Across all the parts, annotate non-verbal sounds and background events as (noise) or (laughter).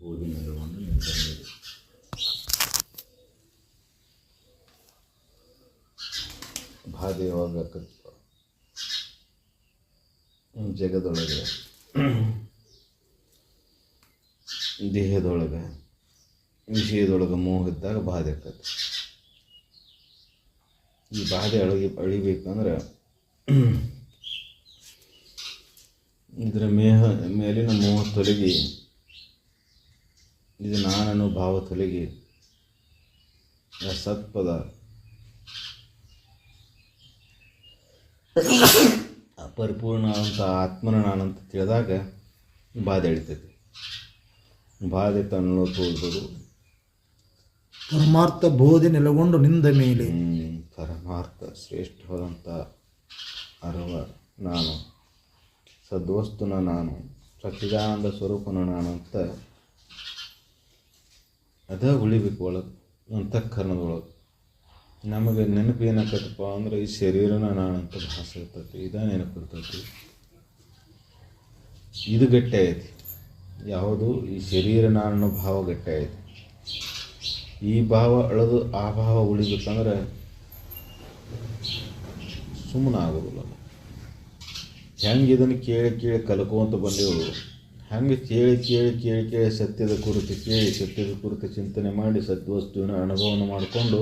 ಬೋಧಿನಗಳನ್ನು ನಿಂತಿರಬೇಕು ಬಾಧೆ ಯಾವಾಗ ಆಕತ್ಪ ಜಗದೊಳಗೆ. ದೇಹದೊಳಗೆ. ವಿಷಯದೊಳಗೆ ಮೋಹ ಇದ್ದಾಗ ಬಾಧೆ ಆಕತ್ತೆ ಈ ಬಾಧೆ ಅಳಗಿ ಅಳಿಬೇಕಂದ್ರೆ (clears throat) ಇದರ ಮೇಹ ಮೇಲಿನ ಮೋಹ ತೊಲಗಿ ಇದು ನಾನನ್ನು ಭಾವ ತೊಲಗಿ ಸತ್ಪದ ಪರಿಪೂರ್ಣ ಅಂತ ಆತ್ಮನ ನಾನಂತ ತಿಳಿದಾಗ ಬಾಧೆ ಎಳಿತೈತಿ. ಬಾಧೆ ತನ್ನ ತೋಲ್ಬೋದು ಪರಮಾರ್ಥ ಬೋಧಿ ನೆಲೆಗೊಂಡು ನಿಂದ ಮೇಲೆ. ಪರಮಾರ್ಥ ಶ್ರೇಷ್ಠವಾದಂಥ ಅರವ ನಾನು ಸದ್ವಸ್ತುನ ನಾನು ಸಚ್ಚಿದಾನಂದ ಸ್ವರೂಪನ ನಾನು ಅಂತ ಅದ ಉಳಿಬೇಕು ಒಳಗೆ ಅಂತಃಕರಣದೊಳಗೆ ನಮಗೆ ನೆನಪು ಏನಾಕತ್ತಪ್ಪ ಅಂದ್ರೆ ಈ ಶರೀರನ ನಾನಂತ ಭಾಸ ಇರ್ತೈತಿ, ಇದ ನೆನಪಿರ್ತೈತಿ ಇದು ಗಟ್ಟಿ ಐತಿ. ಯಾವುದು? ಈ ಶರೀರ ನಾನು ಭಾವ ಗಟ್ಟಿ ಐತಿ. ಈ ಭಾವ ಅಳದು, ಆ ಭಾವ ಉಳಿಬೇಕಂದ್ರೆ ಸುಮ್ಮನೆ ಆಗೋದಿಲ್ಲ ಹೆಂಗೆ ಇದನ್ನು ಕೇಳಿ ಕೇಳಿ ಕಲ್ಕೋಂತ ಬಂದೆವು ಹಂಗೆ ಕೇಳಿ ಕೇಳಿ ಕೇಳಿ ಕೇಳಿ ಸತ್ಯದ ಕುರಿತು, ಕೇಳಿ ಸತ್ಯದ ಕುರಿತು ಚಿಂತನೆ ಮಾಡಿ ಸದ್ವಸ್ತುವಿನ ಅನುಭವನ ಮಾಡಿಕೊಂಡು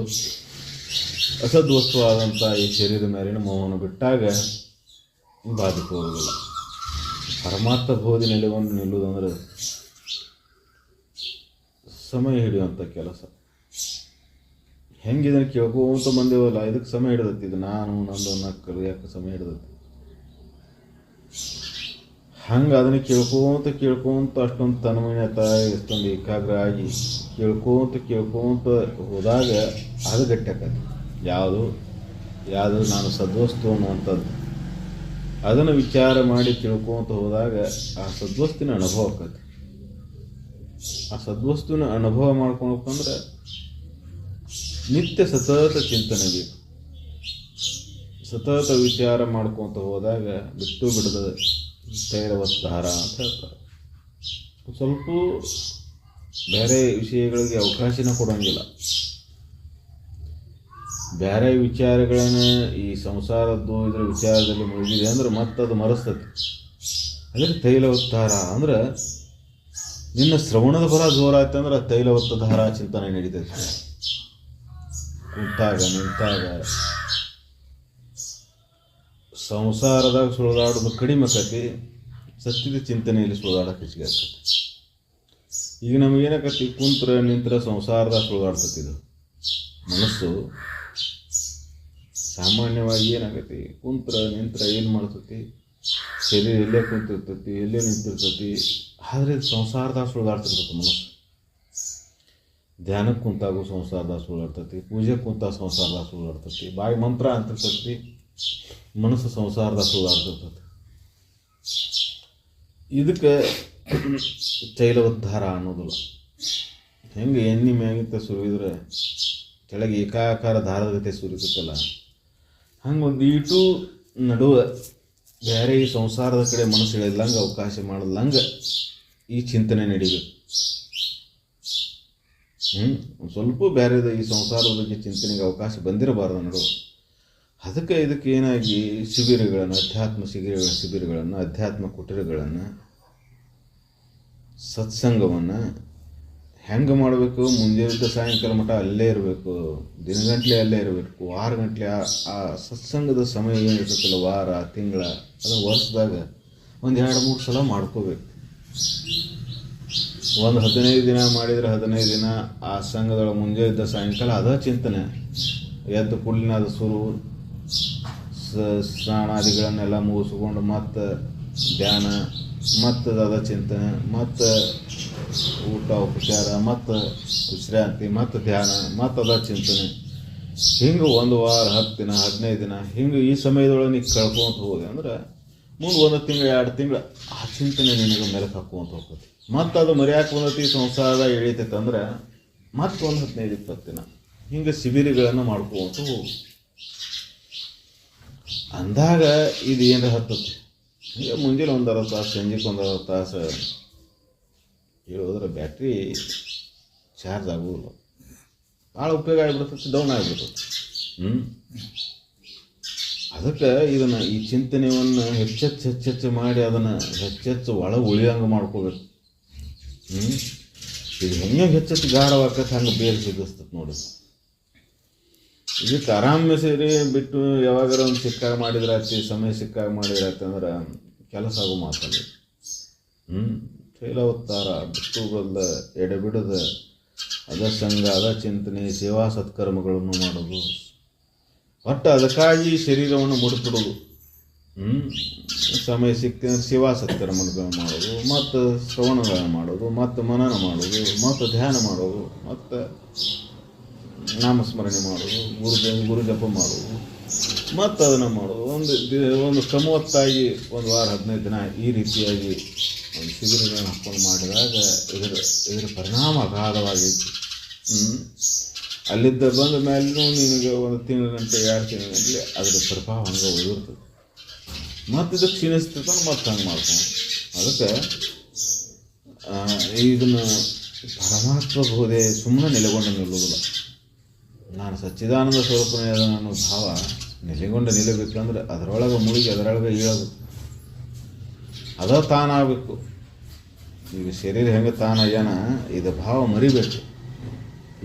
ಅಸದ್ವಸ್ತುವಾದಂಥ ಈ ಶರೀರ ಮೇಲಿನ ಮೋಹವನ್ನು ಬಿಟ್ಟಾಗ ಬಾಧಕ ಹೋಗೋದಿಲ್ಲ ಪರಮಾರ್ಥ ಬೋಧಿ ನೆಲೆವನ್ನು ನಿಲ್ಲುವುದಂದ್ರೆ ಸಮಯ ಹಿಡಿಯುವಂಥ ಕೆಲಸ. ಹೆಂಗೆ ಇದನ್ನು ಕೇಳ್ಕೋತ ಬಂದೇವಲ್ಲ, ಇದಕ್ಕೆ ಸಮಯ ಹಿಡಿದತ್ತಿ ಇದು ನಾನು, ನಂದು ನಕ್ಕಲು ಯಾಕೆ ಸಮಯ ಹಿಡಿದೈತಿ? ಹಂಗೆ ಅದನ್ನ ಕೇಳ್ಕೊಂತ ಕೇಳ್ಕೊಂತ ಅಷ್ಟೊಂದು ತನ್ಮಯತ ಎಷ್ಟೊಂದು ಏಕಾಗ್ರ ಆಗಿ ಕೇಳ್ಕೊಂತ ಕೇಳ್ಕೊಂತ ಹೋದಾಗ ಅದು ಗಟ್ಟಿ ಆಕತಿ ಯಾವುದು? ಯಾವುದು ನಾನು ಸದ್ವಸ್ತು ಅನ್ನುವಂಥದ್ದು. ಅದನ್ನು ವಿಚಾರ ಮಾಡಿ ತಿಳ್ಕೊಂತ ಹೋದಾಗ ಆ ಸದ್ವಸ್ತಿನ ಅನುಭವ ಆಕತಿ ಆ ಸದ್ವಸ್ತುವಿನ ಅನುಭವ ಮಾಡ್ಕೊಳಕಂದ್ರೆ ನಿತ್ಯ ಸತತ ಚಿಂತನೆ ಬೇಕು. ಸತತ ವಿಚಾರ ಮಾಡ್ಕೊತ ಹೋದಾಗ ಬಿಟ್ಟು ಬಿಡದ ತೈಲವತ್ತಾರ ಅಂತ ಹೇಳ್ತಾರೆ. ಸ್ವಲ್ಪ ಬೇರೆ ವಿಷಯಗಳಿಗೆ ಅವಕಾಶನ ಕೊಡೋಂಗಿಲ್ಲ. ಬೇರೆ ವಿಚಾರಗಳನ್ನು ಈ ಸಂಸಾರದ್ದು ಇದರ ವಿಚಾರದಲ್ಲಿ ಮುಳುಗಿದೆ ಅಂದ್ರೆ ಮತ್ತೆ ಅದು ಮರೆಸ್ತತಿ ಅದಕ್ಕೆ ತೈಲವತ್ತಾರ ಅಂದ್ರೆ ನಿನ್ನ ಶ್ರವಣದ ಬರ ಜೋರಾಯ್ತು ಅಂದ್ರೆ ತೈಲವತ್ತ ಧಾರ ಚಿಂತನೆ ನಡೀತೈತೆ ಕುಂತಾಗ ನಿಂತಾಗ ಸಂಸಾರದಾಗ ಸುಳಿದಾಡೋದು ಕಡಿಮೆ ಆಕತಿ ಸತ್ಯದ ಚಿಂತನೆಯಲ್ಲಿ ಸುಳಿದಾಡಕ್ಕೆ ಹೆಚ್ಚಿಗೆ ಆಗ್ತದೆ. ಈಗ ನಮಗೇನಾಕತಿ, ಕುಂತ್ರ, ನಿಂತ್ರ ಸಂಸಾರದಾಗ ಸುಳಿದಾಡ್ತತಿ ಇದು. ಮನಸ್ಸು ಸಾಮಾನ್ಯವಾಗಿ ಏನಾಗತಿ, ಕುಂತ್ರ, ನಿಂತ್ರ ಏನು ಮಾಡ್ತತಿ ಶರೀರ ಎಲ್ಲೇ ಕುಂತಿರ್ತತಿ ಎಲ್ಲೇ ನಿಂತಿರ್ತತಿ, ಆದರೆ ಸಂಸಾರದಾಗ ಸುಳಿದಾಡ್ತಿರ್ತತಿ ಮನಸ್ಸು. ಧ್ಯಾನಕ್ಕೆ ಕುಂತಾಗೂ ಸಂಸಾರದಾಗ ಸುಳ್ಳಾಡ್ತತಿ ಪೂಜೆ ಕುಂತ ಸಂಸಾರದಾಗ ಸುಳ್ಳಾಡ್ತತಿ ಬಾಯಿ ಮಂತ್ರ ಅಂತಿರ್ತೈತಿ ಮನಸ್ಸು ಸಂಸಾರದ ಸುಧಾರಿಸುತ್ತದೆ ಇದಕ್ಕೆ ತೈಲೋದ್ಧಾರ ಅನ್ನೋದಿಲ್ಲ. ಹೆಂಗೆ ಎಣ್ಣೆ ಮ್ಯಾಗಿಂತ ಸುರಿದ್ರೆ ಕೆಳಗೆ ಏಕಾಕಾರ ದಾರದ ಗತೆ ಸುರಿತೈತಲ್ಲ ಹಂಗೆ ಒಂದು ಈಟು ನಡುವೆ ಬೇರೆ ಈ ಸಂಸಾರದ ಕಡೆ ಮನಸ್ಸು ಇಳಿದಂಗೆ ಅವಕಾಶ ಮಾಡದಂಗೆ ಈ ಚಿಂತನೆ ನಡಿಬೇಕು. ಹ್ಞೂ ಸ್ವಲ್ಪ ಬೇರೆದ ಈ ಸಂಸಾರದ ಬಗ್ಗೆ ಚಿಂತನೆಗೆ ಅವಕಾಶ ಬಂದಿರಬಾರ್ದು ನೋಡು ಅದಕ್ಕೆ ಇದಕ್ಕೆ ಏನಾಗಿ ಶಿಬಿರಗಳನ್ನು, ಅಧ್ಯಾತ್ಮ ಶಿಬಿರ ಶಿಬಿರಗಳನ್ನು, ಅಧ್ಯಾತ್ಮ ಕುಟೀರಗಳನ್ನು ಸತ್ಸಂಗವನ್ನು ಹೆಂಗೆ ಮಾಡಬೇಕು? ಮುಂಜಾನೆ ಸಾಯಂಕಾಲ ಮಠ ಅಲ್ಲೇ ಇರಬೇಕು ದಿನಗಂಟ್ಲೆ ಅಲ್ಲೇ ಇರಬೇಕು, ವಾರ ಗಂಟ್ಲೆ ಆ ಸತ್ಸಂಗದ ಸಮಯ ಏನು ಇರ್ತೈತಲ್ಲ ವಾರ, ತಿಂಗಳ, ಅದು ವರ್ಷದಾಗ ಒಂದು ಎರಡು, ಮೂರು ಸಲ ಮಾಡ್ಕೋಬೇಕು. ಒಂದು ಹದಿನೈದು ದಿನ ಮಾಡಿದರೆ ಹದಿನೈದು ದಿನ, ಆ ಸಂಘದೊಳಗೆ ಮುಂಜಾನೆ ಸಾಯಂಕಾಲ ಅದ ಚಿಂತನೆ. ಎದ್ದು ಕೂಡಲಿನ ಅದು ಸುರು ಸ್ನಾನಾದಿಗಳನ್ನೆಲ್ಲ ಮುಗಿಸ್ಕೊಂಡು ಮತ್ತು ಧ್ಯಾನ, ಮತ್ತು ಅದ ಚಿಂತನೆ, ಮತ್ತು ಊಟ, ಉಪಚಾರ, ಮತ್ತು ವಿಶ್ರಾಂತಿ, ಮತ್ತು ಧ್ಯಾನ, ಮತ್ತು ಅದ ಚಿಂತನೆ. ಹಿಂಗೆ ಒಂದು ವಾರ, ಹತ್ತು ದಿನ, ಹದಿನೈದು ದಿನ, ಹಿಂಗೆ ಈ ಸಮಯದೊಳಗೆ ನೀವು ಕಳ್ಕೊಂತ ಹೋದೆ ಅಂದ್ರೆ ಮುಂದೆ ಒಂದು ತಿಂಗಳು, ಎರಡು ತಿಂಗಳು ಆ ಚಿಂತನೆ ನಿನಗೆ ಮೆಲುಕು ಹಾಕುವಂತ ಹೋಗ್ತೈತಿ. ಮತ್ತು ಅದು ಮರ್ಯಾಕೆ ಬಂದತಿ, ಸಂಸಾರ ಇಳಿತೈತೆ ಅಂದ್ರೆ ಮತ್ತೊಂದು ಹದಿನೈದು, ಇಪ್ಪತ್ತು ದಿನ ಹಿಂಗೆ ಶಿಬಿರಗಳನ್ನು ಮಾಡ್ಕೊಂತ ಹೋಗು. ಅಂದಾಗ ಇದು ಏನಾರ ಹತ್ತತ್ತೆ ಈಗ ಮುಂಜಾನೆ ಒಂದು ಅರ್ಧ ತಾಸು ಸಂಜೆಗೆ ಒಂದು ಅರ್ಧ ತಾಸು ಹೇಳೋದ್ರೆ ಬ್ಯಾಟ್ರಿ ಚಾರ್ಜ್ ಆಗೋದಿಲ್ಲ. ಭಾಳ ಉಪಯೋಗ ಆಗಿಬಿಡ್ತೈತಿ ಡೌನ್ ಆಗಿಬಿಡ್ತೈತಿ. ಹ್ಞೂ ಅದಕ್ಕೆ ಇದನ್ನು ಈ ಚಿಂತನೆಯನ್ನು ಹೆಚ್ಚೆಚ್ಚು ಹೆಚ್ಚೆಚ್ಚು ಮಾಡಿ ಅದನ್ನು ಹೆಚ್ಚೆಚ್ಚು ಒಳ ಉಳಿಯಂಗೆ ಮಾಡ್ಕೋಬೇಕು. ಹ್ಞೂ ಇದು ಹೆಂಗೆ ಹೆಚ್ಚೆಚ್ಚು ಗಾಢವಾಗತ್ತೆ, ಹಂಗೆ ಬೇರೆ ಸಿಗಿಸ್ತದೆ ನೋಡಿ. ಇದಕ್ಕೆ ಆರಾಮ ಸೇರಿ ಬಿಟ್ಟು ಯಾವಾಗಾರ ಒಂದು ಸಿಕ್ಕಾಗ ಮಾಡಿದ್ರೆ ಆಯ್ತು ಸಮಯ ಸಿಕ್ಕಾಗ ಮಾಡಿದ್ರೆ ಆಯ್ತಂದ್ರೆ ಕೆಲಸ ಆಗೋ ಮಾತಲ್ಲಿ. ಹ್ಞೂ ತೈಲವತ್ತಾರ ಬಿಟ್ಟು ಬಲ್ಲ ಎಡೆಬಿಡದ ಅದ ಸಂಘ ಅದ ಚಿಂತನೆ ಸೇವಾ ಸತ್ಕರ್ಮಗಳನ್ನು ಮಾಡೋದು. ಒಟ್ಟು ಅದಕ್ಕಾಗಿ ಶರೀರವನ್ನು ಮುಡಿಸ್ಬಿಡೋದು. ಹ್ಞೂ ಸಮಯ ಸಿಕ್ಕ ಸೇವಾ ಸತ್ಕರ್ಮಗಳನ್ನು ಮಾಡೋದು, ಮತ್ತು ಶ್ರವಣಗಳನ್ನು ಮಾಡೋದು, ಮತ್ತು ಮನನ ಮಾಡೋದು, ಮತ್ತು ಧ್ಯಾನ ಮಾಡೋದು, ಮತ್ತು ನಾಮಸ್ಮರಣೆ ಮಾಡೋದು ಗುರು ಗುರು ಜಪ ಮಾಡೋದು ಮತ್ತು ಅದನ್ನು ಮಾಡೋದು ಒಂದು ದಿ- ಒಂದು ಕ್ರಮವತ್ತಾಗಿ ಒಂದು ವಾರ, ಹದಿನೈದು ದಿನ ಈ ರೀತಿಯಾಗಿ ಒಂದು ಶಿಬಿರಗಳನ್ನು ಹಾಕ್ಕೊಂಡು ಮಾಡಿದಾಗ ಇದರ ಇದರ ಪರಿಣಾಮ ಅಗಾಧವಾಗಿತ್ತು. ಅಲ್ಲಿದ್ದ ಬಂದ ಮೇಲೂ ನಿನಗೆ ಒಂದು ತಿಂಗಳ ಗಂಟೆ, ಎರಡು ತಿಂಗಳ ಗಂಟೆ ಅದರ ಪ್ರಭಾವ ಹಂಗೆ ಉಳಿದಿರ್ತದೆ. ಮತ್ತು ಇದು ಕ್ಷೀಣಿಸ್ತದೆ ಮತ್ತೆ ಹಂಗೆ ಮಾಡ್ಕೊಂಡು ಅದಕ್ಕೆ ಇದನ್ನು ಪರಮಾತ್ಮ ಬೋಧೆ ಸುಮ್ಮನೆ ನೆಲೆಗೊಂಡು ನಿಲ್ಲುವುದಿಲ್ಲ. ನಾನು ಸಚ್ಚಿದಾನಂದ ಸ್ವರೂಪನೇ ಅನ್ನೋ ಭಾವ ನೆಲೆಗೊಂಡು ನಿಲ್ಲಬೇಕಂದ್ರೆ ಅದರೊಳಗೆ ಮುಳುಗಿ ಅದರೊಳಗೆ ಇಳೋದು ಅದ ತಾನಾಗಬೇಕು. ಈಗ ಶರೀರ ಹೆಂಗೆ ತಾನಾಗ್ಯಾನ? ಇದು ಭಾವ ಮರಿಬೇಕು.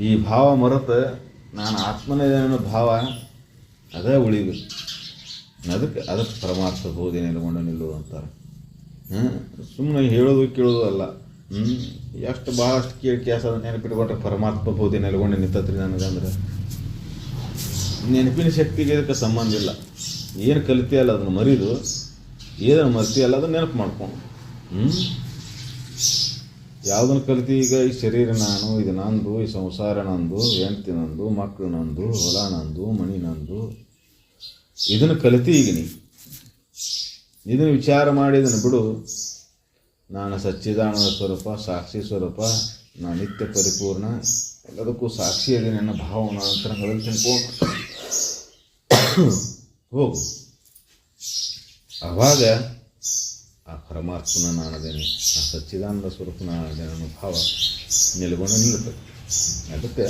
ಈ ಭಾವ ಮರೆತು ನಾನು ಆತ್ಮನೇ ಅನ್ನೋ ಭಾವ ಅದೇ ಉಳಿಬೇಕು. ಅದಕ್ಕೆ ಅದಕ್ಕೆ ಪರಮಾರ್ಥ ಬೋಧಿ ನೆಲೆಗೊಂಡು ನಿಲ್ಲುವುದು ಅಂತಾರೆ. ಸುಮ್ಮನೆ ಹೇಳೋದು ಕೇಳೋದು ಅಲ್ಲ. ಎಷ್ಟು ಭಾಳಷ್ಟು ಕೇಳಿ ಕ್ಯಾಸ ನೆನಪಿಟ್ಕೊಂಡ್ರೆ ಪರಮಾತ್ಮ ಬೋಧಿ ನೆಲೆಗೊಂಡು ನಿಂತತ್ರಿ ನನಗಂದ್ರೆ. ನೆನಪಿನ ಶಕ್ತಿಗೆ ಇದಕ್ಕೆ ಸಂಬಂಧ ಇಲ್ಲ. ಏನು ಕಲಿತೀಯಲ್ಲ ಅದನ್ನು ಮರಿದು ಏನನ್ನು ಮರ್ತೀಯಲ್ಲ ಅದನ್ನು ನೆನಪು ಮಾಡ್ಕೊಂಡು. ಹ್ಞೂ ಯಾವುದನ್ನು ಕಲಿತಿ ಈಗ ಈ ಶರೀರ ನಾನು, ಇದು ನಂದು, ಈ ಸಂಸಾರ ನಂದು, ಹೆಂಡ್ತಿ ನಂದು ಮಕ್ಕಳು ನಂದು, ಹೊಲ ನಂದು ಮಣಿ ನಂದು. ಇದನ್ನು ಕಲಿತಿ ಈಗ ನೀ. ಇದನ್ನು ವಿಚಾರ ಮಾಡಿ ಇದನ್ನು ಬಿಡು. ನಾನು ಸಚ್ಚಿದಾನಂದ ಸ್ವರೂಪ, ಸಾಕ್ಷಿ ಸ್ವರೂಪ, ನಾನು ನಿತ್ಯ ಪರಿಪೂರ್ಣ, ಎಲ್ಲದಕ್ಕೂ ಸಾಕ್ಷಿ ನನ್ನ ಭಾವನ ಅಂತರಂಗದಲ್ಲಿ ತಿಳ್ಕೊಂಡು (coughs) ಹೋಗು. ಆವಾಗ ಆ ಪರಮಾತ್ಮನ ನಾನದೇನೆ ಆ ಸಚ್ಚಿದಾನಂದ ಸ್ವರೂಪನ ನಾನದೇನೆ ಅನ್ನೋ ಭಾವ ನಿಲ್ಲುತ್ತದೆ ಅದಕ್ಕೆ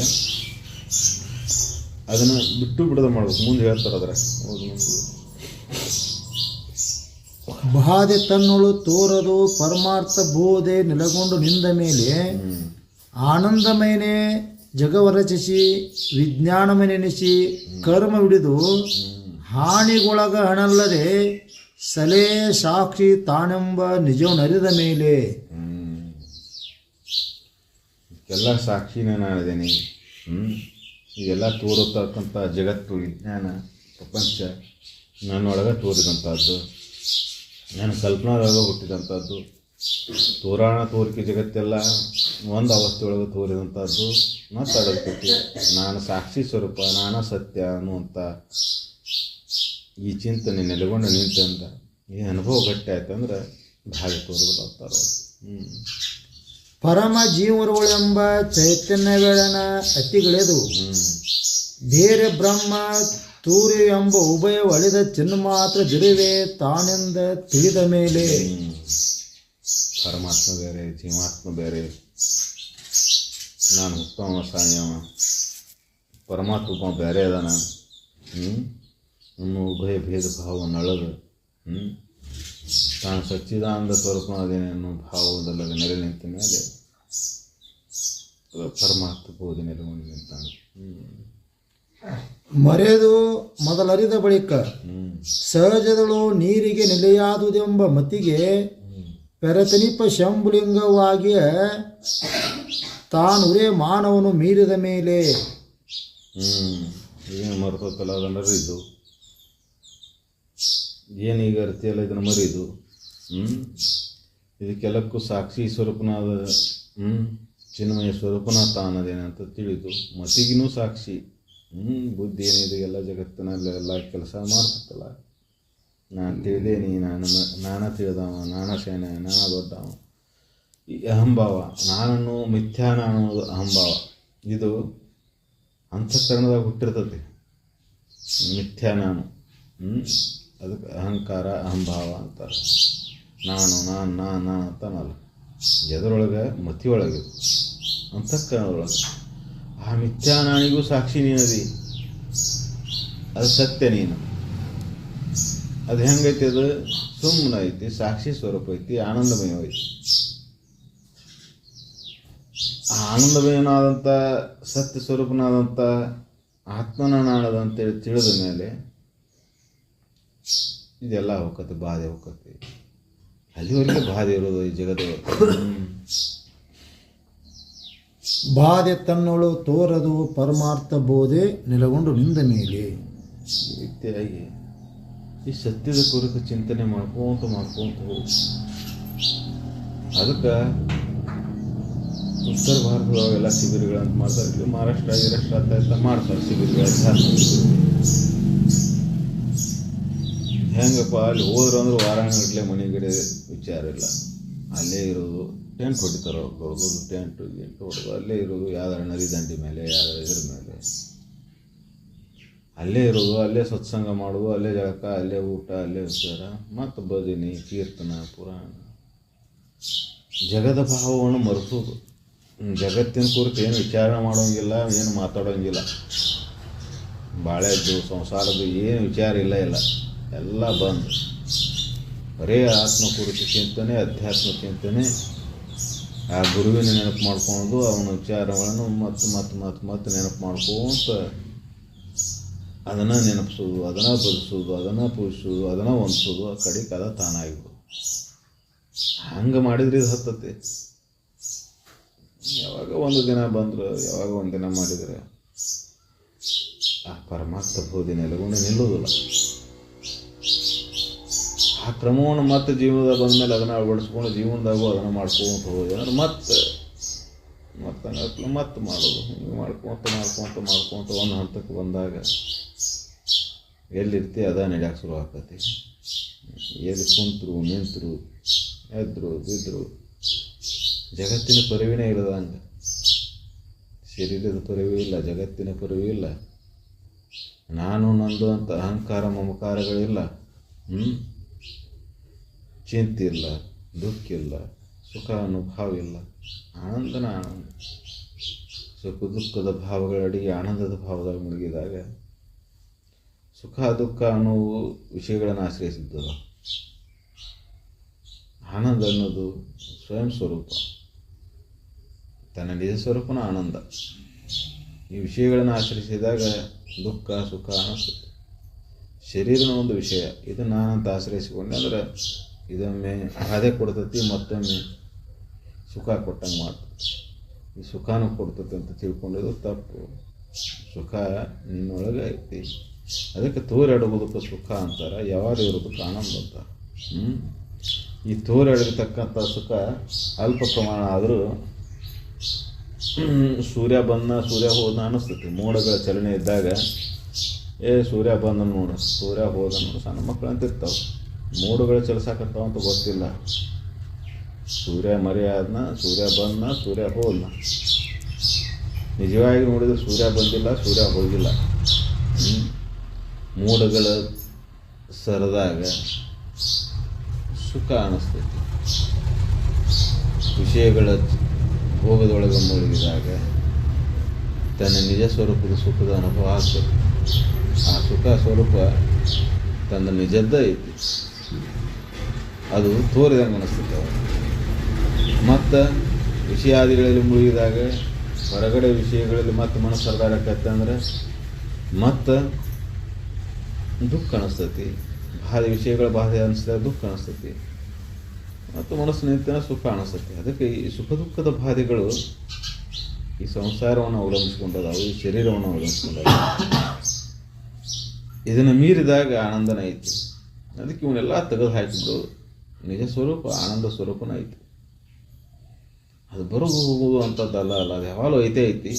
ಅದನ್ನು ಬಿಟ್ಟು ಬಿಡದ ಮಾಡ್ಬೇಕು. ಮುಂದೆ ಹೇಳ್ತಾರೆ ಅದರ ಹೌದು ಬಾಧೆ ತನ್ನೊಳು ತೋರದು ಪರಮಾರ್ಥ ಬೋಧೆ ನೆಲೆಗೊಂಡು ನಿಂದ ಮೇಲೆ ಆನಂದ ಆನಂದಮಯನೇ ಜಗವ ರಚಿಸಿ ವಿಜ್ಞಾನಮನೆನಿಸಿ, ಕರ್ಮ ಹಿಡಿದು ಹಾನಿಗೊಳಗ ಹಣಲ್ಲದೆ ಸಲೇ ಸಾಕ್ಷಿ ತಾನೆಂಬ ನಿಜವನ್ನರಿದ ಮೇಲೆ. ಎಲ್ಲ ಸಾಕ್ಷಿನೇ ನಾನಿದ್ದೀನಿ ಹ್ಞೂ ಇದೆಲ್ಲ ತೋರುತ್ತಕ್ಕಂಥ ಜಗತ್ತು, ವಿಜ್ಞಾನ, ಪ್ರಪಂಚ ನನ್ನೊಳಗೆ ತೋರಿದಂಥದ್ದು. ನನ್ನ ಕಲ್ಪನಾದಾಗ ಹುಟ್ಟಿದಂಥದ್ದು. ತೋರಾಣ ತೋರಿಕೆ ಜಗತ್ತೆಲ್ಲ ಒಂದು ಅವಸ್ಥೆಯೊಳಗೆ ತೋರಿದಂಥದ್ದು ಮತ್ತು ಅಡಲ್ಕೈತಿ ನಾನು ಸಾಕ್ಷಿ ಸ್ವರೂಪ ನಾನು ಸತ್ಯ ಅನ್ನುವಂಥ ಈ ಚಿಂತನೆ ನೆಲೆಗೊಂಡು ನಿಂತಂದ ಈ ಅನುಭವ ಗಟ್ಟಿ ಆಯ್ತಂದ್ರೆ ಭಾಳ ತೋರ್ಬೋದಾಗ್ತಾರ ಹ್ಞೂ ಪರಮ ಜೀವರುಗಳೆಂಬ ಚೈತನ್ಯಗಳನ ಅತಿಗಳೆದು ಬೇರೆ ಬ್ರಹ್ಮ ತೂರಿ ಎಂಬ ಉಭಯ ಒಳಿದ ಚಿನ್ನ ಮಾತ್ರ ಜಿರುವೆ ತಾನೆಂದ ತಿಳಿದ ಮೇಲೆ. ಪರಮಾತ್ಮ ಬೇರೆ ಜೀವಾತ್ಮ ಬೇರೆ ನಾನು ಉತ್ತಮ ಸಾಯವ ಪರಮಾತ್ಮ ಬೇರೆ ಅದಾನ ಹ್ಞೂ ನಮ್ಮ ಉಭಯ ಭೇದ ಭಾವ ನಳದು ಹ್ಞೂ ತಾನು ಸಚ್ಚಿದಾನಂದ ಸ್ವರೂಪ ಅದೇನೆ ಅನ್ನೋ ಭಾವದಲ್ಲದೆ ನೆಲೆ ನಿಂತ ಮೇಲೆ ಪರಮಾತ್ಮ ಬೋಧನೆ ನೆಲೆಗೊಂಡು ನಿಂತಾನೆ ಮರೆದು ಮೊದಲರಿದ ಬಳಿಕ ಸಹಜದಳು ನೀರಿಗೆ ನೆಲೆಯಾದುದೆಂಬ ಮತಿಗೆ ಪೆರತನಿಪ ಶಂಭುಲಿಂಗವಾಗಿಯ ತಾನುರೇ ಮಾನವನು ಮೀರಿದ ಮೇಲೆ. ಏನು ಮರ್ತತ್ತಲ್ಲ ಅದನ್ನು ಇದು? ಏನೀಗ ಅರ್ತಿಯಲ್ಲ ಇದನ್ನು ಮರಿದು ಹ್ಞೂ ಇದಕ್ಕೆಲ್ಲಕ್ಕೂ ಸಾಕ್ಷಿ ಸ್ವರೂಪನಾದ ಹ್ಞೂ ಚಿನ್ಮಯ ಸ್ವರೂಪನ ತಾನದೇನಂತ ತಿಳಿದು ಮತಿಗಿನೂ ಸಾಕ್ಷಿ. ಹ್ಞೂ ಬುದ್ಧಿ ಏನಿದೆ, ಎಲ್ಲ ಜಗತ್ತಿನಲ್ಲಿ ಎಲ್ಲ ಕೆಲಸ ಮಾಡ್ತತ್ತಲ್ಲ ನಾನು ತಿಳಿದೇನಿ ನಾನು ನಾನು ನಾನ ತಿಳಿದವ ನಾನ ಸೇನೆ ನಾನ ದೊಡ್ಡವ. ಈ ಅಹಂಭಾವ ನಾನನ್ನು ಮಿಥ್ಯಾನ ಅನ್ನೋದು ಅಹಂಭಾವ. ಇದು ಅಂತಃಕರಣದಾಗ ಹುಟ್ಟಿರ್ತೈತಿ. ಮಿಥ್ಯಾ ನಾನು. ಹ್ಞೂ ಅದಕ್ಕೆ ಅಹಂಕಾರ ಅಹಂಭಾವ ಅಂತಾರೆ. ನಾನು ನಾನು ನಾನು ನಾನು ಅಂತಾನಲ್ಲ ಎದರೊಳಗೆ ಮತಿಯೊಳಗೆ ಅಂತಃಕರಣದೊಳಗೆ ಆ ಮಿಥ್ಯಾನಾಣಿಗೂ ಸಾಕ್ಷಿ ನೀನದಿ. ಅದು ಸತ್ಯ ನೀನು. ಅದು ಹೆಂಗೈತಿ ಅದು? ಸುಮ್ಮನ ಐತಿ ಸಾಕ್ಷಿ ಸ್ವರೂಪ ಐತಿ ಆನಂದಮಯ ಐತಿ. ಆ ಆನಂದಮಯನಾದಂಥ ಸತ್ಯ ಸ್ವರೂಪನಾದಂಥ ಆತ್ಮನ ನಾಡದ ಅಂತೇಳಿ ತಿಳಿದ ಮೇಲೆ ಇದೆಲ್ಲ ಹೋಗತ್ತೆ ಬಾಧೆ ಹೋಗತ್ತೆ. ಅಲ್ಲಿವರೆಗೆ ಬಾಧೆ ಇರೋದು ಈ ಜಗದ. ಬಾಧೆ ತನ್ನೊಳು ತೋರದು ಪರಮಾರ್ಥ ಬೋಧೆ ನೆಲೆಗೊಂಡು ನಿಂದ ಮೇಲೆ. ಇತ್ಯಾಗಿ ಈ ಸತ್ಯದ ಕುರಿತು ಚಿಂತನೆ ಮಾಡ್ಕೊಂತ ಮಾಡ್ಕೊಂತ ಅದಕ್ಕೆ ಉತ್ತರ ಭಾರತದೊಳಗೆಲ್ಲ ಶಿಬಿರಗಳಂತ ಮಾಡ್ತಾರೆ. ಇಲ್ಲಿ ಮಹಾರಾಷ್ಟ್ರ ಗಿರಾಷ್ಟ್ರ ಅಂತ ಎಲ್ಲ ಮಾಡ್ತಾರೆ ಶಿಬಿರಗಳ. ಹೆಂಗಪ್ಪ, ಅಲ್ಲಿ ಹೋದ್ರು ಅಂದ್ರೆ ವಾರಾಣಗಟ್ಲೆ ಮನೆಗಡೆ ವಿಚಾರ ಇಲ್ಲ. ಅಲ್ಲೇ ಇರೋದು ಟೆಂಟ್ ಹೊಡಿತಾರೆ ಅವ್ರು ಟೆಂಟ್ ಗಿಂಟ್ ಹೊಡೆದು ಅಲ್ಲೇ ಇರೋದು ಯಾವ್ದಾರ ನದಿ ದಂಡಿ ಮೇಲೆ, ಯಾವ್ದಾರ ಇದ್ರ ಮೇಲೆ. ಅಲ್ಲೇ ಇರೋದು, ಅಲ್ಲೇ ಸತ್ಸಂಗ ಮಾಡೋದು ಅಲ್ಲೇ ಜಳಕ, ಅಲ್ಲೇ ಊಟ, ಅಲ್ಲೇ ವಿಚಾರ ಮತ್ತು ಭಜನೆ ಕೀರ್ತನ, ಪುರಾಣ. ಜಗದ ಭಾವವನ್ನು ಮರೆಸೋದು. ಜಗತ್ತಿನ ಕುರಿತು ಏನು ವಿಚಾರ ಮಾಡೋಂಗಿಲ್ಲ, ಏನು ಮಾತಾಡೋಂಗಿಲ್ಲ. ಬಾಳೆದ್ದು ಸಂಸಾರದ್ದು ಏನು ವಿಚಾರ ಇಲ್ಲ ಇಲ್ಲ ಎಲ್ಲ ಬಂದು. ಬರೇ ಆತ್ಮ ಕುರಿತು ಚಿಂತನೆ, ಅಧ್ಯಾತ್ಮ ಚಿಂತನೆ. ಆ ಗುರುವಿನ ನೆನಪು ಮಾಡ್ಕೊಳೋದು ಅವನ ವಿಚಾರಗಳನ್ನು ಮತ್ತೆ ಮತ್ತೆ ಮತ್ತೆ ಮತ್ತೆ ನೆನಪು ಮಾಡ್ಕೊಂತ ಅದನ್ನು ನೆನಪಿಸೋದು, ಅದನ್ನು ಬದುಸೋದು ಅದನ್ನು ಪೂಜಿಸೋದು, ಅದನ್ನು ಹೊಂದಿಸೋದು ಆ ಕಡೆ ಕಾಲ ತಾನಾಗಿಬಿಡು ಹಂಗೆ ಮಾಡಿದ್ರೆ ಇದು ಹತ್ತತ್ತೆ. ಯಾವಾಗ ಒಂದು ದಿನ ಬಂದರು, ಯಾವಾಗ ಒಂದು ದಿನ ಮಾಡಿದರೆ, ಆ ಪರಮಾತ್ಮ ಬೋಧಿ ನೆಲೆಗೊಂಡು ನಿಲ್ಲೋದಿಲ್ಲ ಆ ಕ್ರಮವನ್ನು ಮತ್ತೆ ಜೀವನದಾಗ ಬಂದಮೇಲೆ ಅದನ್ನು ಅಳವಡಿಸ್ಕೊಂಡು ಜೀವನದಾಗೂ ಅದನ್ನು ಮಾಡ್ಕೊಂತ ಹೋಗಿ ಅಂದ್ರೆ ಮತ್ತೆ ಮತ್ತೆ ಮತ್ತೆ ಮಾಡೋದು. ಹಿಂಗೆ ಮಾಡ್ಕೊಂತ ಮಾಡ್ಕೊತ ಮಾಡ್ಕೊತ ಒಂದು ಹಂತಕ್ಕೆ ಬಂದಾಗ ಎಲ್ಲಿರ್ತಿ ಅದ ನಡೆಯಕ್ಕೆ ಶುರು ಆಕತಿ. ಎಲ್ಲಿ ಕುಂತರು, ನಿಂತರು, ಎದ್ರು ಬಿದ್ದರು ಜಗತ್ತಿನ ಪರಿವಿನೇ ಇಲ್ಲದಂಗೆ ಶರೀರದ ಪರಿವೂ ಇಲ್ಲ, ಜಗತ್ತಿನ ಪರಿವೂ ಇಲ್ಲ. ನಾನು ನಂದು ಅಂತ ಅಹಂಕಾರ ಮಮಕಾರಗಳಿಲ್ಲ. ಹ್ಞೂ ಚಿಂತೆ ಇಲ್ಲ, ದುಃಖ ಇಲ್ಲ, ಸುಖ ಅನುಭವ ಇಲ್ಲ. ಆನಂದನ ಆನಂದ ಸುಖ ದುಃಖದ ಭಾವಗಳ ಅಡಿಗೆ ಆನಂದದ ಭಾವದಾಗ ಮುಳುಗಿದಾಗ ಸುಖ, ದುಃಖ ಅನ್ನುವು ವಿಷಯಗಳನ್ನು ಆಶ್ರಯಿಸಿದ್ದದ ಆನಂದ ಅನ್ನೋದು ಸ್ವಯಂ ಸ್ವರೂಪ. ತನ್ನ ನಿಜ ಸ್ವರೂಪನ ಆನಂದ. ಈ ವಿಷಯಗಳನ್ನು ಆಶ್ರಯಿಸಿದಾಗ ದುಃಖ, ಸುಖ ಅನಿಸುತ್ತೆ ಶರೀರನ ಒಂದು ವಿಷಯ. ಇದು ನಾನಂತ ಆಶ್ರಯಿಸಿಕೊಂಡೆ ಅಂದ್ರೆ ಇದೊಮ್ಮೆ ಬಾಧೆ ಕೊಡ್ತತಿ, ಮತ್ತೊಮ್ಮೆ ಸುಖ ಕೊಟ್ಟಂಗೆ ಮಾಡ್ತದೆ ಈ ಸುಖನೂ ಕೊಡ್ತತಿ ಅಂತ ತಿಳ್ಕೊಂಡಿದ್ದು ತಪ್ಪು. ಸುಖ ನಿನ್ನೊಳಗೆ ಐತಿ. ಅದಕ್ಕೆ ತೋರಾಡುವುದಕ್ಕೆ ಸುಖ ಅಂತಾರೆ. ಯಾವಾಗ ಇರೋದಕ್ಕೆ ಆನಂದ ಅಂತಾರೆ ಹ್ಞೂ ಈ ತೋರಾಡಿರ್ತಕ್ಕಂಥ ಸುಖ ಅಲ್ಪ ಪ್ರಮಾಣ ಆದರೂ ಸೂರ್ಯ ಬಂದ ಸೂರ್ಯ ಹೋದ ಅನ್ನಿಸ್ತೈತಿ. ಮೋಡಗಳ ಚಲನೆ ಇದ್ದಾಗ, ಏ, ಸೂರ್ಯ ಬಂದ ನೋಡು, ಸೂರ್ಯ ಹೋದ ನೋಡು, ಸಣ್ಣ ಮಕ್ಕಳು ಅಂತಿರ್ತಾವೆ ಮೋಡಗಳು ಚಲಿಸಾಕತ್ತಾವ ಅಂತ ಗೊತ್ತಿಲ್ಲ. ಸೂರ್ಯ ಮರಿ ಆದ್ನ ಸೂರ್ಯ ಬಂದ ಸೂರ್ಯ ಹೋದ್ನ. ನಿಜವಾಗಿ ನೋಡಿದ್ರೆ ಸೂರ್ಯ ಬಂದಿಲ್ಲ, ಸೂರ್ಯ ಹೋಗಿಲ್ಲ. ಮೋಡಗಳ ಸರದಾಗ ಸುಖ ಅನ್ನಿಸ್ತೈತಿ ವಿಷಯಗಳ ಭೋಗದೊಳಗೆ ಮುಳುಗಿದಾಗ ತನ್ನ ನಿಜ ಸ್ವರೂಪದ ಸುಖದ ಅನುಭವ ಆಗ್ತದೆ ಆ ಸುಖ ಸ್ವರೂಪ ತನ್ನ ನಿಜದ್ದ ಐತಿ. ಅದು ತೋರಿದಂಗೆ ಅನಿಸ್ತೈತೆ ಅವಾಗ. ಮತ್ತು ವಿಷಯಾದಿಗಳಲ್ಲಿ ಮುಳುಗಿದಾಗ ಹೊರಗಡೆ ವಿಷಯಗಳಲ್ಲಿ ಮತ್ತೆ ಮನಸ್ಸು ಅಂದ್ರೆ ಮತ್ತು ದುಃಖ ಅನಿಸ್ತೈತಿ. ಭಾರಿ ವಿಷಯಗಳ ಬಾಧೆ ಅನಿಸಿದಾಗ ದುಃಖ ಅನಿಸ್ತೈತಿ. ಮತ್ತು ಮನಸ್ಸು ನಿಂತನ ಸುಖ ಅನಿಸ್ತೈತಿ. ಅದಕ್ಕೆ ಈ ಸುಖ ದುಃಖದ ಬಾಧೆಗಳು ಈ ಸಂಸಾರವನ್ನು ಅವಲಂಬಿಸ್ಕೊಂಡದಾವು ಈ ಶರೀರವನ್ನು ಅವಲಂಬಿಸ್ಕೊಂಡಾಗ, ಇದನ್ನು ಮೀರಿದಾಗ ಆನಂದನ ಐತಿ. ಅದಕ್ಕೆ ಇವನ್ನೆಲ್ಲ ತೆಗೆದು ಹಾಕಿಬಿಡು. ನಿಜ ಸ್ವರೂಪ, ಆನಂದ ಸ್ವರೂಪನ ಐತಿ. ಅದು ಬರೋದು ಹೋಗೋದು ಅಂಥದ್ದಲ್ಲ ಅಲ್ಲ, ಅದು ಯಾವಾಗಲೂ ಐತೆ ಐತಿ.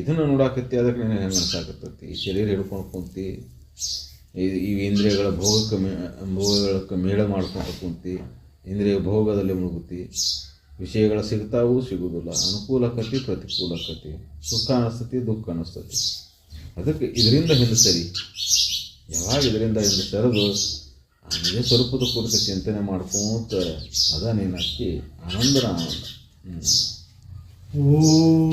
ಇದನ್ನು ನೋಡಾಕತ್ತಿ, ಅದಕ್ಕೆ ನಿನಗೆ ಹೆಂಗೆ ಅನ್ಸಾಕತ್ತೈತಿ ಈ ಶರೀರ ಹಿಡ್ಕೊಂಡು ಕುಂತಿ ಈ- ಇಂದ್ರಿಯಗಳ ಭೋಗಕ್ಕೆ ಭೋಗಗಳಕ್ಕೆ ಮೇಳ ಮಾಡ್ಕೊಂಡು ಕುಂತಿ, ಇಂದ್ರಿಯ ಭೋಗದಲ್ಲಿ ಮುಳುಗುತ್ತಿ, ವಿಷಯಗಳು ಸಿಗ್ತಾವೂ ಸಿಗುವುದಿಲ್ಲ. ಅನುಕೂಲಕತಿ, ಪ್ರತಿಕೂಲಕತಿ, ಸುಖ ಅನಿಸ್ತತಿ, ದುಃಖ ಅನಿಸ್ತತಿ. ಅದಕ್ಕೆ ಇದರಿಂದ ಹಿಂದೆ ಸರಿ. ಯಾವಾಗ ಇದರಿಂದ ಹಿಂದೆ ಸರಿದು? ನಿಜ ಸ್ವರೂಪದ ಕುರಿತು ಚಿಂತನೆ ಮಾಡ್ಕೊತ ಅದ ನೀನು ಅಕ್ಕಿ ಆನಂದರ ಆನಂದ ಓಂ